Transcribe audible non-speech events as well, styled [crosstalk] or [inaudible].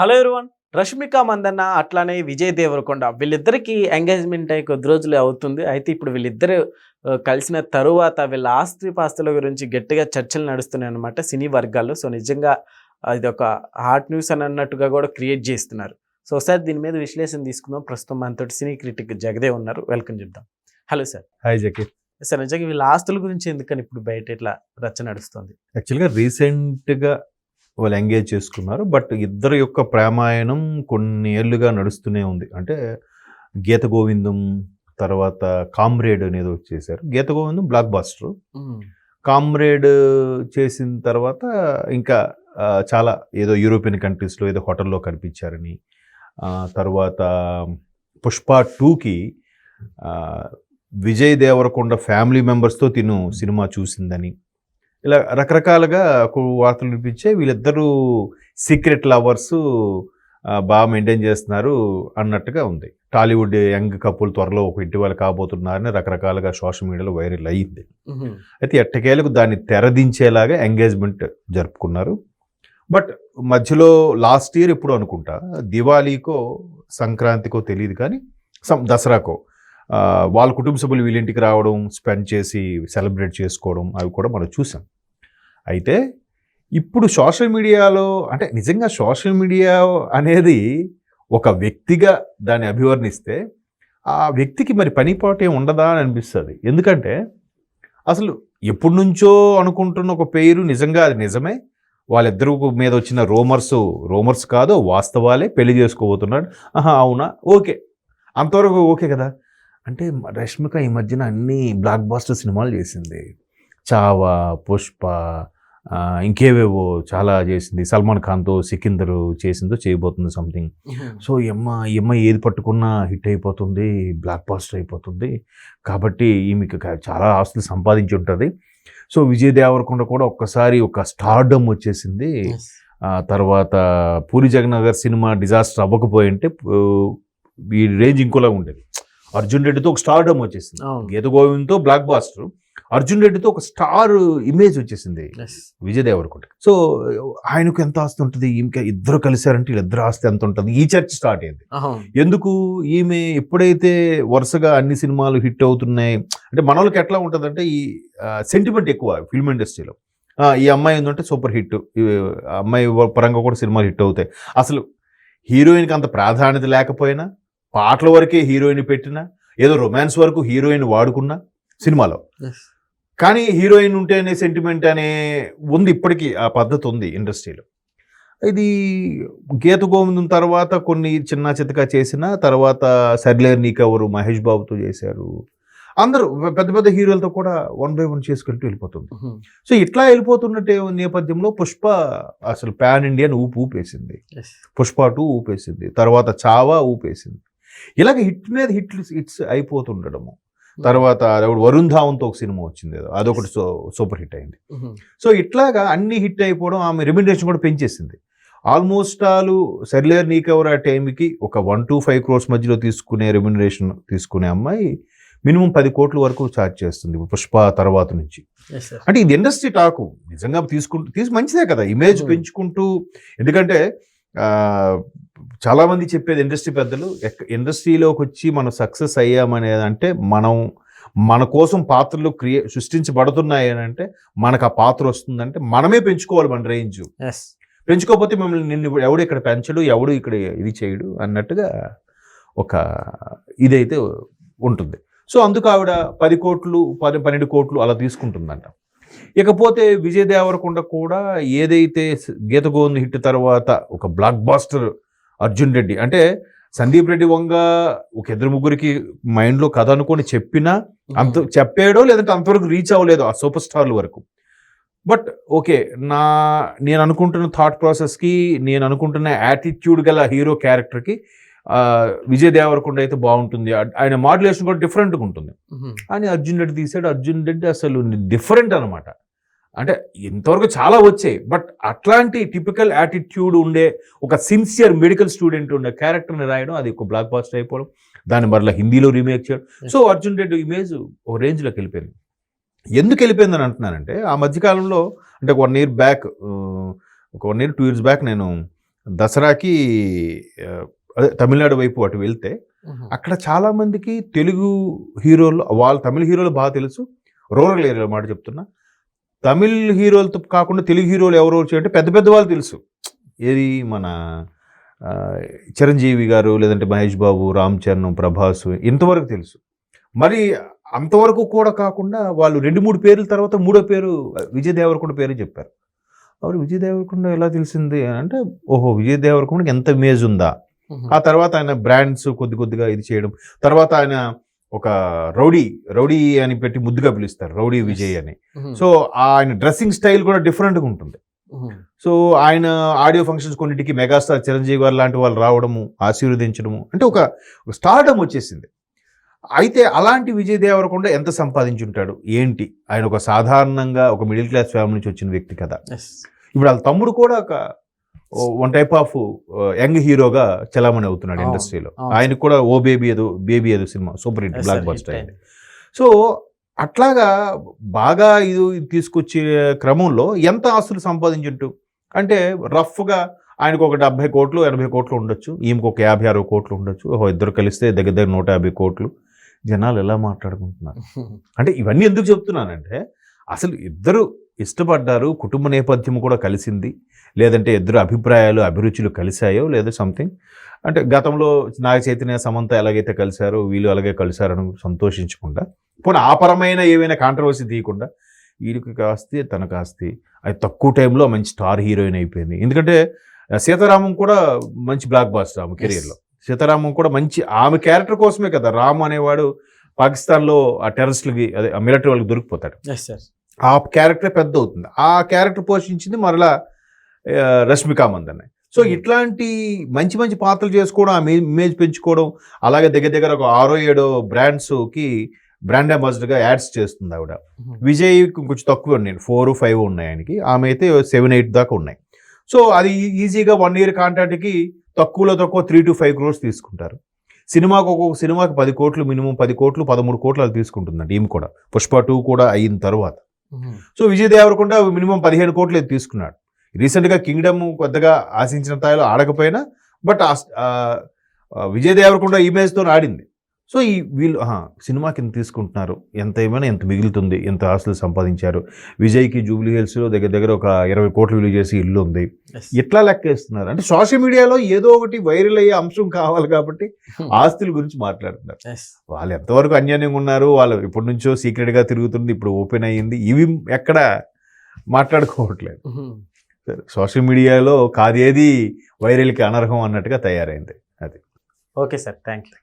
Hello everyone Rashmika Mandanna అట్లానే విజయ్ దేవరకొండ వీళ్ళిద్దరికి engagement అయ్యి కొద్ది రోజులు అవుతుంది. అయితే ఇప్పుడు వీళ్ళిద్దరు కలిసిన తరువాత వీళ్ళ ఆస్తి పాస్తుల గురించి గట్టిగా చర్చలు నడుస్తున్నాయి అనమాట సినీ వర్గాల్లో. సో నిజంగా ఇది ఒక హాట్ న్యూస్ అని అన్నట్టుగా కూడా క్రియేట్ చేస్తున్నారు. సో ఒకసారి దీని మీద విశ్లేషణ తీసుకుందాం. ప్రస్తుతం మనతోటి సినీ క్రిటిక్ జగదేవ్ ఉన్నారు. వెల్కమ్ చెప్దాం. Hello sir. హాయ్ జకి సార్ నిజంగా వీళ్ళ ఆస్తుల గురించి ఎందుకని ఇప్పుడు బయట ఇట్లా రచ్చ నడుస్తుంది? యాక్చువల్గా రీసెంట్గా వాళ్ళు ఎంగేజ్ చేసుకున్నారు. బట్ ఇద్దరు యొక్క ప్రేమాయణం కొన్ని ఏళ్ళుగా నడుస్తూనే ఉంది. అంటే గీత గోవిందం తర్వాత కామ్రేడ్ అనేది చేశారు. Geetha Govindam blockbuster comrade చేసిన తర్వాత ఇంకా చాలా ఏదో యూరోపియన్ కంట్రీస్లో ఏదో హోటల్లో కనిపించారని తర్వాత పుష్ప టూకి విజయ్ దేవరకొండ ఫ్యామిలీ మెంబర్స్తో తిను సినిమా చూసిందని ఇలా రకరకాలుగా వార్తలు వినిపించే వీళ్ళిద్దరూ సీక్రెట్ లవర్స్ బాగా మెయింటైన్ చేస్తున్నారు అన్నట్టుగా ఉంది. టాలీవుడ్ యంగ్ కపుల్ త్వరలో ఒక ఇంటి వాళ్ళు కాబోతున్నారని రకరకాలుగా సోషల్ మీడియాలో వైరల్ అయ్యింది అయితే ఎట్టకేలకు దాన్ని తెరదించేలాగా ఎంగేజ్మెంట్ జరుపుకున్నారు. బట్ మధ్యలో లాస్ట్ ఇయర్ ఎప్పుడు అనుకుంటా దివాళీకో సంక్రాంతికో తెలియదు కానీ సం దసరాకో వాళ్ళ కుటుంబ సభ్యులు వీళ్ళింటికి రావడం స్పెండ్ చేసి సెలబ్రేట్ చేసుకోవడం అవి కూడా మనం చూసాం. అయితే ఇప్పుడు సోషల్ మీడియాలో అంటే నిజంగా సోషల్ మీడియా అనేది ఒక వ్యక్తిగా దాన్ని అభివర్ణిస్తే ఆ వ్యక్తికి మరి పనిపాటు ఏం ఉండదా అని అనిపిస్తుంది. ఎందుకంటే అసలు ఎప్పటి నుంచో అనుకుంటున్న ఒక పేరు నిజంగా అది నిజమే. వాళ్ళిద్దరు మీద వచ్చిన రోమర్స్ రోమర్స్ కాదు వాస్తవాలే పెళ్ళి చేసుకోబోతున్నాడు. ఆహా అవునా? ఓకే. అంతవరకు ఓకే కదా. అంటే రష్మిక ఈ మధ్యన అన్ని బ్లాక్ బాస్టర్ సినిమాలు చేసింది. చావా పుష్ప ఇంకేవేవో చాలా చేసింది. సల్మాన్ ఖాన్తో సికిందరు చేసిందో చేయబోతుంది సంథింగ్ [laughs] సో ఈ అమ్మ ఏది పట్టుకున్నా హిట్ అయిపోతుంది బ్లాక్ బాస్టర్ అయిపోతుంది. కాబట్టి ఈమెకి చాలా ఆస్తులు సంపాదించి ఉంటుంది. సో విజయ్ దేవరకొండ కూడా ఒక్కసారి ఒక స్టార్డమ్ వచ్చేసింది. ఆ తర్వాత పూరి జగన్నాథ్ గారి సినిమా డిజాస్టర్ అవ్వకపోయి ఉంటే పు- ఈ రేంజ్ ఇంకోలా ఉండేది. అర్జున్ రెడ్డితో ఒక స్టార్డమ్ వచ్చేసింది. గీత గోవింద్తో బ్లాక్ బాస్టర్. అర్జున్ రెడ్డితో ఒక స్టార్ ఇమేజ్ వచ్చేసింది. విజయ్ దేవరకొండ సో ఆయనకు ఎంత ఆస్తి ఉంటుంది? ఇంకా ఇద్దరు కలిశారంటే వీళ్ళిద్దరు ఆస్తి ఎంత ఉంటుంది? ఈ చర్చ స్టార్ట్ అయింది. ఎందుకు? ఈమె ఎప్పుడైతే వరుసగా అన్ని సినిమాలు హిట్ అవుతున్నాయి అంటే మన వాళ్ళకి ఎట్లా ఉంటుందంటే ఈ సెంటిమెంట్ ఎక్కువ ఫిల్మ్ ఇండస్ట్రీలో ఈ అమ్మాయి ఏంటంటే సూపర్ హిట్ ఈ అమ్మాయి పరంగా కూడా సినిమాలు హిట్ అవుతాయి. అసలు హీరోయిన్కి అంత ప్రాధాన్యత లేకపోయినా పాటల వరకే హీరోయిన్ పెట్టినా ఏదో రొమాన్స్ వరకు హీరోయిన్ వాడుకున్నా సినిమాలో. కానీ హీరోయిన్ ఉంటేనే సెంటిమెంట్ అనే ఉంది ఇప్పటికీ ఆ పద్ధతి ఉంది ఇండస్ట్రీలో. ఇది గీత గోవిందం తర్వాత కొన్ని చిన్న చితక చేసిన తర్వాత సర్లేర్ నీకెవరు మహేష్ బాబుతో చేశారు. అందరూ పెద్ద పెద్ద హీరోలతో కూడా వన్ బై వన్ చేసుకుంటూ వెళ్ళిపోతుంది. సో ఇట్లా వెళ్ళిపోతున్నట్టే నేపథ్యంలో పుష్ప అసలు పాన్ ఇండియన్ ఊపు ఊపేసింది. పుష్ప టూ ఊపేసింది. తర్వాత చావా ఊపేసింది. ఇలాగ హిట్ మీద హిట్ హిట్స్ అయిపోతుండడము. తర్వాత అదొకటి వరుణ్ ధావన్తో ఒక సినిమా వచ్చింది అదొకటి సూపర్ హిట్ అయింది. సో ఇట్లాగా అన్ని హిట్ అయిపోవడం ఆమె రెమ్యునరేషన్ కూడా పెంచేసింది. ఆల్మోస్ట్ ఆల్ సెర్లేర్ నీకెవర్ ఆ టైంకి ఒక వన్ టు ఫైవ్ క్రోర్స్ మధ్యలో తీసుకునే రెమ్యునరేషన్ తీసుకునే అమ్మాయి మినిమం పది కోట్ల వరకు ఛార్జ్ చేస్తుంది. ఇప్పుడు పుష్ప తర్వాత నుంచి. అంటే ఇది ఇండస్ట్రీ టాకు. నిజంగా తీసుకుంటూ తీసి మంచిదే కదా. ఇమేజ్. పెంచుకుంటూ ఎందుకంటే ఆ, చాలా మంది చెప్పేది ఇండస్ట్రీ పెద్దలు ఇండస్ట్రీలోకి వచ్చి మనం సక్సెస్ అయ్యామనేది అంటే మనం మన కోసం పాత్రలు క్రియ సృష్టించబడుతున్నాయి అని అంటే మనకు ఆ పాత్ర వస్తుందంటే మనమే పెంచుకోవాలి మన రేంజ్. పెంచుకోకపోతే మిమ్మల్ని నిన్ను ఎవడు ఇక్కడ పెంచడు ఎవడు ఇక్కడ ఇది చేయడు అన్నట్టుగా ఒక ఇదైతే ఉంటుంది. సో అందుకు ఆవిడ పది కోట్లు పది పన్నెండు కోట్లు అలా తీసుకుంటుందంట. ఇకపోతే విజయ్ దేవరకొండ కూడా ఏదైతే గీత గోవింద్ హిట్ తర్వాత ఒక బ్లాక్ బాస్టర్ అర్జున్ రెడ్డి అంటే సందీప్ రెడ్డి వంగ ఒక ఇద్దరు ముగ్గురికి మైండ్లో కథ అనుకొని చెప్పినా అంత చెప్పాడో లేదంటే అంతవరకు రీచ్ అవ్వలేదు ఆ సూపర్ స్టార్ల వరకు. బట్ ఓకే నా నేను అనుకుంటున్న థాట్ ప్రాసెస్కి నేను అనుకుంటున్న యాటిట్యూడ్ గల హీరో క్యారెక్టర్కి విజయ్ దేవరకొండ అయితే బాగుంటుంది. ఆయన మాడ్యులేషన్ కూడా డిఫరెంట్గా ఉంటుంది. అని అర్జున్ రెడ్డి తీసాడు అర్జున్ రెడ్డి అసలు డిఫరెంట్ అనమాట అంటే ఇంతవరకు చాలా వచ్చాయి. బట్ అట్లాంటి టిపికల్ యాటిట్యూడ్ ఉండే ఒక సిన్సియర్ మెడికల్ స్టూడెంట్ ఉండే క్యారెక్టర్ని రాయడం అది ఒక బ్లాక్ బాస్టర్ అయిపోవడం. దాన్ని మరలా హిందీలో రీమేక్ చేయడం. సో అర్జున్ రెడ్డి ఇమేజ్ ఒక రేంజ్లోకి వెళ్ళిపోయింది. ఎందుకు వెళ్ళిపోయిందని అంటున్నానంటే ఆ మధ్యకాలంలో అంటే ఒక వన్ ఇయర్ బ్యాక్ ఒక one year two years back నేను దసరాకి అదే తమిళనాడు వైపు అటు వెళ్తే. అక్కడ చాలా మందికి తెలుగు హీరోలు వాళ్ళ తమిళ హీరోలు బాగా తెలుసు. రూరల్ ఏరియాలో మాట చెప్తున్నా. తమిళ్ హీరోలతో కాకుండా తెలుగు హీరోలు ఎవరు వచ్చి అంటే పెద్ద పెద్ద వాళ్ళు తెలుసు. ఏది మన చిరంజీవి గారు లేదంటే మహేష్ బాబు రామ్ చరణ్ ప్రభాస్ ఇంతవరకు తెలుసు. మరి అంతవరకు కూడా కాకుండా వాళ్ళు రెండు మూడు పేర్ల తర్వాత మూడో పేరు విజయ్ దేవరకొండ పేరు చెప్పారు. అవును విజయ్ దేవరకొండ ఎలా తెలిసింది అంటే ఓహో విజయ్ దేవరకొండకి ఎంత ఇమేజ్ ఉందా. ఆ తర్వాత ఆయన బ్రాండ్స్ కొద్ది కొద్దిగా ఇది చేయడం. తర్వాత ఆయన ఒక రౌడీ రౌడీ అని పెట్టి ముద్దుగా పిలుస్తారు రౌడీ విజయ్ అని. సో ఆయన డ్రెస్సింగ్ స్టైల్ కూడా డిఫరెంట్గా ఉంటుంది. సో ఆయన ఆడియో ఫంక్షన్స్ కొన్నిటికి మెగాస్టార్ చిరంజీవి గారు లాంటి వాళ్ళు రావడము ఆశీర్వదించడము అంటే ఒక స్టార్డమ్ వచ్చేసింది. అయితే అలాంటి విజయ్ దేవరకొండ ఎంత సంపాదించుంటాడు? ఏంటి? ఆయన ఒక సాధారణంగా ఒక మిడిల్ క్లాస్ ఫ్యామిలీ నుంచి వచ్చిన వ్యక్తి కదా. ఇప్పుడు వాళ్ళ తమ్ముడు కూడా ఒక వన్ టైప్ ఆఫ్ యంగ్ హీరోగా చలామణి అవుతున్నాడు ఇండస్ట్రీలో. ఆయనకు కూడా ఓ బేబీ ఏదో బేబీ ఏదో cinema super hit blockbuster అయింది. సో అట్లాగా బాగా ఇది తీసుకొచ్చే క్రమంలో ఎంత ఆస్తులు సంపాదించుంటూ? అంటే రఫ్గా ఆయనకు ఒక డెబ్బై కోట్లు ఎనభై కోట్లు ఉండొచ్చు. ఈమెకు ఒక యాభై అరవై కోట్లు ఉండొచ్చు. ఓహో ఇద్దరు కలిస్తే దగ్గర దగ్గర నూట యాభై కోట్లు. జనాలు ఎలా మాట్లాడుకుంటున్నారు? [laughs] అంటే ఇవన్నీ ఎందుకు చెప్తున్నానంటే అసలు ఇద్దరు ఇష్టపడ్డారు కుటుంబ నేపథ్యం కూడా కలిసింది. లేదంటే ఇద్దరు అభిప్రాయాలు అభిరుచులు కలిశాయో లేదా సంథింగ్ అంటే గతంలో నాగ చైతన్య సమంత ఎలాగైతే కలిశారో వీళ్ళు అలాగే కలిశారని సంతోషించకుండా. పోనీ ఆపరమైన ఏవైనా కాంట్రవర్సీ తీయకుండా వీడికి కాస్తి తన కాస్తి అది తక్కువ టైంలో మంచి స్టార్ హీరోయిన్ అయిపోయింది. ఎందుకంటే ఆ, సీతారామం కూడా మంచి బ్లాక్ బాస్టర్ ఆమె కెరీర్లో సీతారామం కూడా మంచి ఆమె క్యారెక్టర్ కోసమే కదా రామ్ అనేవాడు పాకిస్తాన్లో ఆ టెర్రరిస్టులకి అదే ఆ మిలిటరీ వాళ్ళకి దొరికిపోతాడు. ఆ క్యారెక్టర్ పెద్ద అవుతుంది ఆ క్యారెక్టర్ పోషించింది మరలా రష్మిక మందన్న సో Hmm. ఇట్లాంటి మంచి మంచి పాత్రలు చేసుకోవడం ఆ ఇమేజ్ పెంచుకోవడం అలాగే దగ్గర దగ్గర ఒక ఆరో ఏడో బ్రాండ్స్కి బ్రాండ్ అంబాసిడర్గా యాడ్స్ చేస్తుంది ఆవిడ. మ్మ్. విజయ్ కొంచెం తక్కువ ఉన్నాయి. ఫోర్ ఫైవ్ ఉన్నాయి ఆయనకి. ఆమె అయితే సెవెన్ ఎయిట్ దాకా ఉన్నాయి. సో అది ఈజీగా వన్ ఇయర్ కాంట్రాక్ట్కి తక్కువలో తక్కువ త్రీ టు ఫైవ్ క్రోర్స్ తీసుకుంటారు. సినిమాకు ఒక్కొక్క సినిమాకి పది కోట్లు మినిమం పది కోట్లు పదమూడు కోట్లు అది తీసుకుంటుందండి ఈమె కూడా. పుష్ప టూ కూడా అయిన తర్వాత. సో విజయ్ దేవరకొండ మినిమం పదిహేను కోట్లు తీసుకున్నాడు. రీసెంట్గా కింగ్డమ్ కొద్దిగా ఆశించిన స్థాయిలో ఆడకపోయినా బట్ ఆ- విజయ్ దేవరకొండ ఇమేజ్తో ఆడింది. సో ఈ వీళ్ళు ఆహా, సినిమాకి ఎంత తీసుకుంటున్నారు. ఎంత ఏమైనా ఎంత మిగులుతుంది ఎంత ఆస్తులు సంపాదించారు. విజయ్కి జూబ్లీ హిల్స్లో దగ్గర దగ్గర ఒక ఇరవై కోట్లు విలువ చేసి ఇల్లు ఉంది. ఎట్లా లెక్కేస్తున్నారు అంటే సోషల్ మీడియాలో ఏదో ఒకటి వైరల్ అయ్యే అంశం కావాలి కాబట్టి [laughs] ఆస్తుల గురించి మాట్లాడుతున్నారు. వాళ్ళు ఎంతవరకు అన్యాయంగా ఉన్నారు వాళ్ళు ఇప్పటి నుంచో సీక్రెట్గా తిరుగుతుంది ఇప్పుడు ఓపెన్ అయ్యింది. ఇవి ఎక్కడ మాట్లాడుకోవట్లేదు. సోషల్ మీడియాలో కాదేది వైరల్కి అనర్హం అన్నట్టుగా తయారైంది. Okay sir thank you